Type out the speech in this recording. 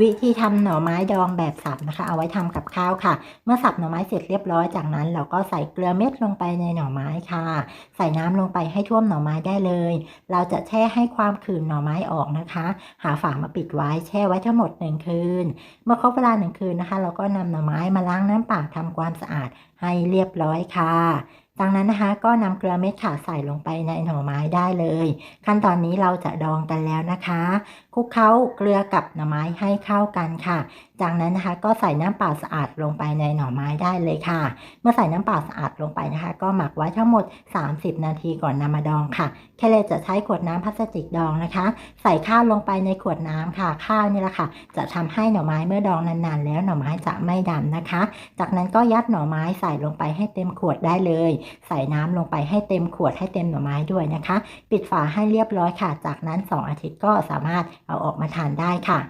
วิธีทำหน่อไม้ดองแบบสับนะคะ เอาไว้ทำกับข้าวค่ะ เมื่อสับหน่อไม้เสร็จเรียบร้อยจากนั้น เราก็ใส่เกลือเม็ดลงไปในหน่อไม้ค่ะ ใส่น้ำลงไปให้ท่วมหน่อไม้ได้เลย เราจะแช่ให้ความขื่นหน่อไม้ออกนะคะ หาฝามาปิดไว้แช่ไว้ทั้งหมดหนึ่งคืน เมื่อครบเวลาหนึ่งคืนนะคะ เราก็นำหน่อไม้มาล้างน้ำเปล่าทำความสะอาดให้เรียบร้อยค่ะ จากนั้นนะคะก็นำเกลือเม็ดค่ะใส่ลงไปในหน่อไม้ได้เลย ขั้นตอนนี้เราจะดองกันแล้วนะคะคลุกเคล้าเกลือกับหน่อไม้ให้เข้ากันค่ะ จากนั้นนะคะก็ใส่น้ำเปล่าสะอาดลงไปในหน่อไม้ได้เลยค่ะ เมื่อใส่น้ำเปล่าสะอาดลงไปนะคะ ก็หมักไว้ทั้งหมด 30 นาทีก่อนนำมาดองค่ะแค่เลยจะใช้ขวดน้ำพลาสติกดองนะคะ ใส่ข้าวลงไปในขวดน้ำค่ะ ข้าวนี่แหละค่ะ จะทำให้หน่อไม้เมื่อดองนานๆ แล้วหน่อไม้จะไม่ดำนะคะ จากนั้นก็ยัดหน่อไม้ใส่ลงไปให้เต็มขวดได้เลยใส่น้ำลงไปให้เต็มขวดให้เต็มหน่อไม้ด้วยนะคะ ปิดฝาให้เรียบร้อยค่ะ จากนั้น 2 อาทิตย์ก็สามารถเอาออกมาทานได้ค่ะ